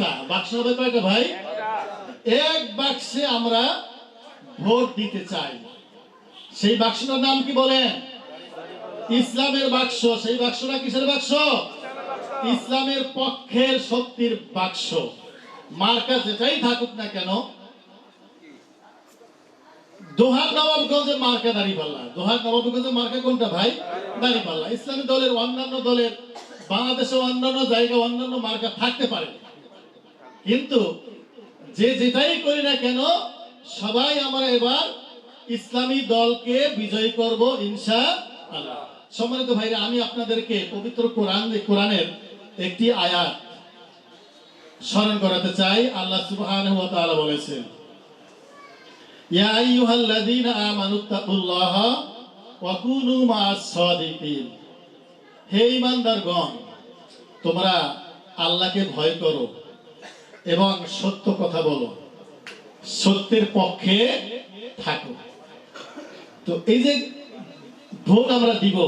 একটা, বাক্স হবে কয়টা ভাই? এক বাক্সে আমরা ভোট দিতে চাই। সেই বাক্সটার নাম কি বলেন? ইসলামের বাক্স। সেই বাক্সটা কিসের বাক্স? ইসলামের পক্ষের শক্তির বাক্স। মার্কা যেটাই থাকুক না কেন, দোহার নবাবগঞ্জের মার্কা দাঁড়ি পাল্লা দোহার নবাবগঞ্জের মার্কা কোনটা ভাই? দাঁড়ি পাল্লা ইসলামী দলের অন্যান্য দলের বাংলাদেশে অন্যান্য জায়গা অন্যান্য মার্কা থাকতে পারে। কিন্তু যে যেটাই করি না কেন, সবাই আমরা এবার ইসলামী দলকে বিজয় করব আল্লাহ সম্মানিত ভাইরা, আমি আপনাদেরকে পবিত্র কোরআন কোরআনের একটি আয়াত স্মরণ করাতে চাই। আল্লাহ তাআলা বলেছেন, ইয়া আইয়ুহাল্লাযীনা আমানুত্তাকুল্লাহ ওয়া কুনু মা'আস সাদিকিন। হে ঈমানদারগণ, তোমরা আল্লাহকে ভয় করো। এবং সত্য কথা বলো। সত্যের পক্ষে থাকো। তো এই যে ভোট আমরা দিব,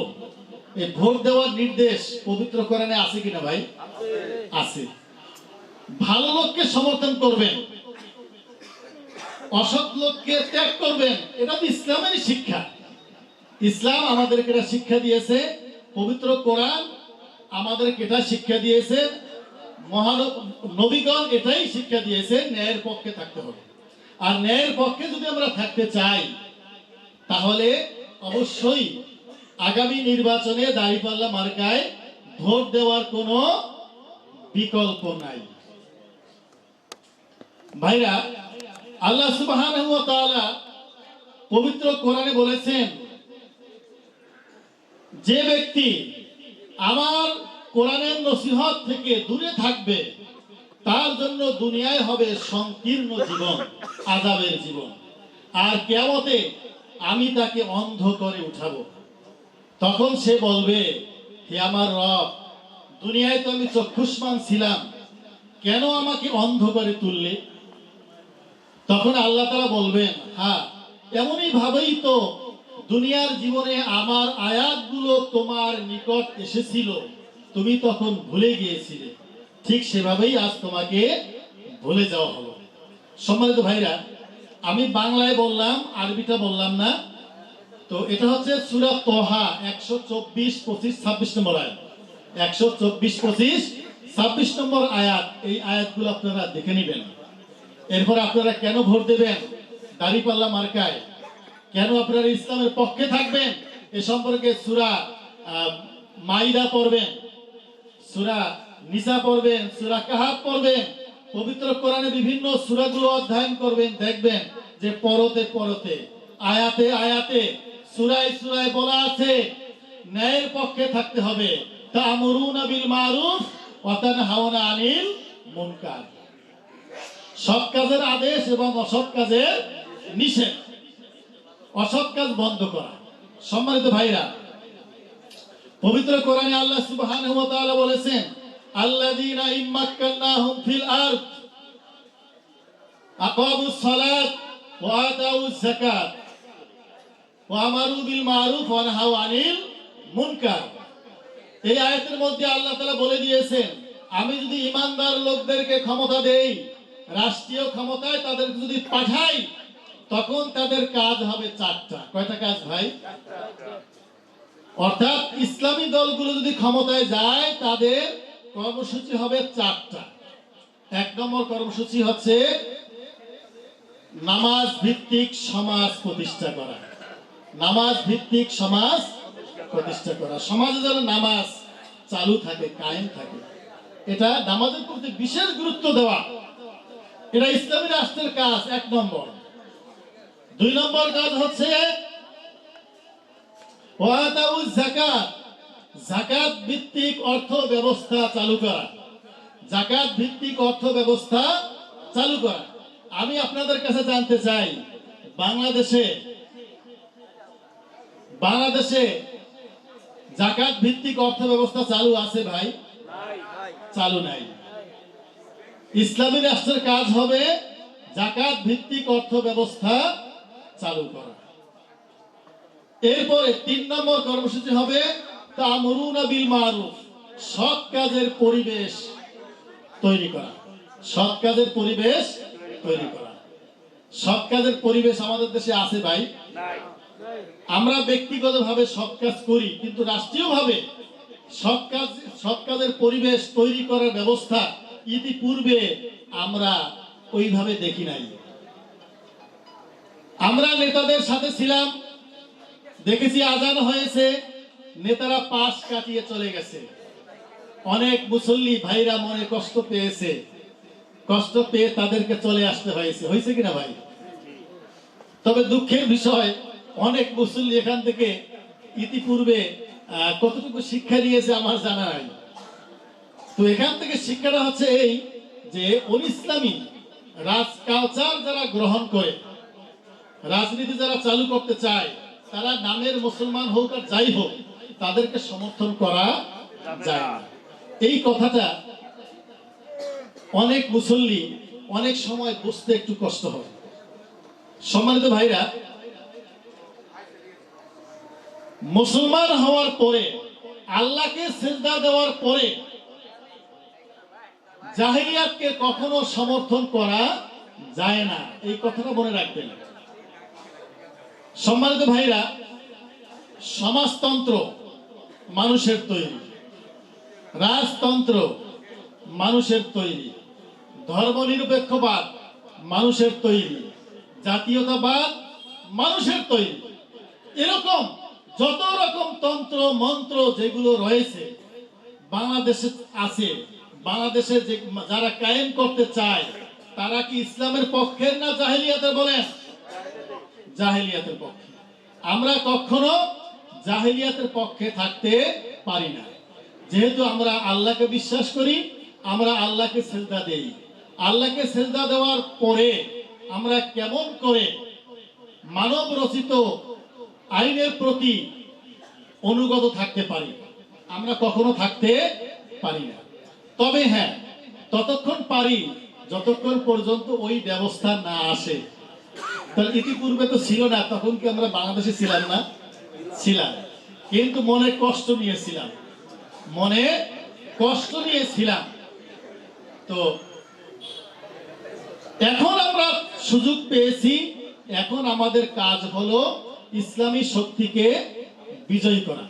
এই ভোট দেওয়ার নির্দেশ পবিত্র কোরআনে আছে কিনা ভাই? আছে। ভালো লোককে সমর্থন করবেন, অসৎ লোককে ত্যাগ করবেন, এটা তো ইসলামের শিক্ষা। ইসলাম আমাদেরকে এটা শিক্ষা দিয়েছে, পবিত্র কোরআন আমাদেরকে এটা শিক্ষা দিয়েছে নবীগণ এটাই শিক্ষা দিয়েছে, ন্যায়ের পক্ষে থাকতে হবে। আর ন্যায়ের পক্ষে যদি আমরা থাকতে চাই, তাহলে অবশ্যই আগামী নির্বাচনে দাঁড়িপাল্লা মার্কায় ভোট দেওয়ার কোনো বিকল্প নাই। ভাইরা, আল্লাহ তাআলা পবিত্র কোরআনে বলেছেন, যে ব্যক্তি আমার কোরআনের নসিহত থেকে দূরে থাকবে, তার জন্য দুনিয়ায় হবে সংকীর্ণ জীবন আজাবের জীবন। আর কেমতে আমি তাকে অন্ধ করে উঠাবো। তখন সে বলবে, হে আমার রব, দুনিয়ায় তো আমি চক্ষুষ্মান ছিলাম, কেন আমাকে অন্ধ করে তুললে? তখন আল্লাহ তারা বলবেন হ্যাঁ এমনই ভাবেই তো দুনিয়ার জীবনে আমার আয়াতগুলো তোমার নিকট এসেছিল। তুমি তখন ভুলে গিয়েছিলে। ঠিক সেভাবেই আজ তোমাকে ভুলে যাওয়া হলো। সম্মানিত ভাইরা, আমি বাংলায় বললাম আরবিটা বললাম না। তো এটা হচ্ছে সুরা তোহা, একশো চব্বিশ, পঁচিশ, ছাব্বিশ নম্বর আয়াত। একশো চব্বিশ, পঁচিশ, ছাব্বিশ নম্বর আয়াত। এই আয়াতগুলো আপনারা দেখে নেবেন। এরপর আপনারা কেন ভোট দেবেন? দাঁড়িপাল্লা মার্কায়। কেন আপনারা ইসলামের পক্ষে থাকবেন? এ সম্পর্কে সুরা মাইদা পড়বেন। সুরা নিসা পড়বেন, সুরা কাহাব পড়বেন, পবিত্র কোরআনে বিভিন্ন সুরাগুলো অধ্যয়ন করবেন, দেখবেন যে পরতে পরতে, আয়াতে আয়াতে, সুরায় সুরায় বলা আছে, ন্যায়ের পক্ষে থাকতে হবে। তা'মুরুনা বিল মারুফ ওয়া তানহাউনা আনিল মুনকার। সৎ কাজের আদেশ এবং অসৎ কাজের নিষেধ। অসৎ কাজ বন্ধ করা। সম্মানিত ভাইরা পবিত্র কোরআনে আল্লাহ তাআলা বলেছেন, আল্লাযীনা মুনকার। এই মধ্যে আল্লাহ বলে দিয়েছেন, আমি যদি ইমানদার লোকদেরকে ক্ষমতা দেই, রাষ্ট্রীয় ক্ষমতায় তাদেরকে যদি পাঠাই, তখন তাদের কাজ হবে চারটা। কয়টা কাজ ভাই? অর্থাৎ ইসলামী দলগুলো যদি ক্ষমতায় যায়, তাদের কর্মসূচি হবে চারটা। এক নম্বর কর্মসূচি হচ্ছে নামাজ ভিত্তিক সমাজ প্রতিষ্ঠা করা। নামাজ ভিত্তিক সমাজ প্রতিষ্ঠা করা। সমাজে যেন নামাজ চালু থাকে, কায়েম থাকে। এটা নামাজের প্রতি বিশেষ গুরুত্ব দেওয়া। এটা ইসলামী রাষ্ট্রের কাজ, এক নম্বর। দুই নম্বর কাজ হচ্ছে আমি আপনাদের কাছে জানতে চাই, বাংলাদেশে বাংলাদেশে জাকাত ভিত্তিক অর্থ ব্যবস্থা চালু আছে ভাই? চালু নাই। ইসলামী রাষ্ট্রের কাজ হবে জাকাত ভিত্তিক অর্থ ব্যবস্থা চালু করা। এরপরে তিন নম্বর কর্মসূচি হবে তামরুনা বিল মারুফ সৎ কাজের পরিবেশ তৈরি করা। সৎ কাজের পরিবেশ তৈরি করা। সৎ কাজের পরিবেশ আমাদের দেশে আছে ভাই। আমরা ব্যক্তিগতভাবে সৎ কাজ করি কিন্তু রাষ্ট্রীয়ভাবে সৎ কাজ সৎ কাজের পরিবেশ তৈরি করার ব্যবস্থা ইতিপূর্বে আমরা ওইভাবে দেখি নাই। আমরা নেতাদের সাথে ছিলাম দেখেছি আজান হয়েছে, নেতারা পাশ কাটিয়ে চলে গেছে। অনেক মুসল্লি ভাইরা মনে কষ্ট পেয়েছে। কষ্ট পেয়ে তাদেরকে চলে আসতে হয়েছে। হয়েছে কিনা ভাই? তবে দুঃখের বিষয়, অনেক মুসল্লি এখান থেকে ইতিপূর্বে কতটুকু শিক্ষা নিয়েছে আমার জানা নাই। তো এখান থেকে শিক্ষাটা হচ্ছে এই যে অনিসলামী রাজ কালচার যারা গ্রহণ করে, রাজনীতি যারা চালু করতে চায় তারা নামের মুসলমান হোক আর যাই হোক তাদেরকে সমর্থন করা যায় এই কথাটা অনেক মুসল্লি অনেক সময় বুঝতে একটু কষ্ট হয়। সম্মানিত ভাইরা মুসলমান হওয়ার পরে আল্লাহকে সেজদা দেওয়ার পরে জাহিলিয়াতকে কখনো সমর্থন করা যায় না। এই কথাটা মনে রাখবেন। সম্মানিত ভাইরা, সমাজতন্ত্র মানুষের তৈরি। রাজতন্ত্র মানুষের তৈরি। ধর্মনিরপেক্ষবাদ মানুষের তৈরি। জাতীয়তাবাদ মানুষের তৈরি। এরকম যত রকম তন্ত্র, মন্ত্র যেগুলো রয়েছে, বাংলাদেশে আছে, বাংলাদেশে যে যারা কায়েম করতে চায়, তারা কি ইসলামের পক্ষের না জাহিলিয়াতের বলেন? জাহিলিয়াতের পক্ষে। আমরা কখনো জাহেলিয়াতের পক্ষে থাকতে পারি না। যেহেতু আমরা আল্লাহকে বিশ্বাস করি, আমরা আল্লাহকে সেজদা দেই। আল্লাহকে সেজদা দেওয়ার পরে আমরা কেমন করে মানব রচিত আইনের প্রতি অনুগত থাকতে পারি, আমরা কখনো থাকতে পারি না। তবে হ্যাঁ ততক্ষণ পারি, যতক্ষণ পর্যন্ত ওই ব্যবস্থা না আসে। তাহলে ইতিপূর্বে তো ছিল না, তখন কি আমরা বাংলাদেশে ছিলাম না? ছিলাম। কিন্তু মনে কষ্ট নিয়েছিলাম মনে কষ্ট নিয়েছিলাম তো এখন আমরা সুযোগ পেয়েছি, এখন আমাদের কাজ হলো ইসলামী শক্তিকে বিজয়ী করা।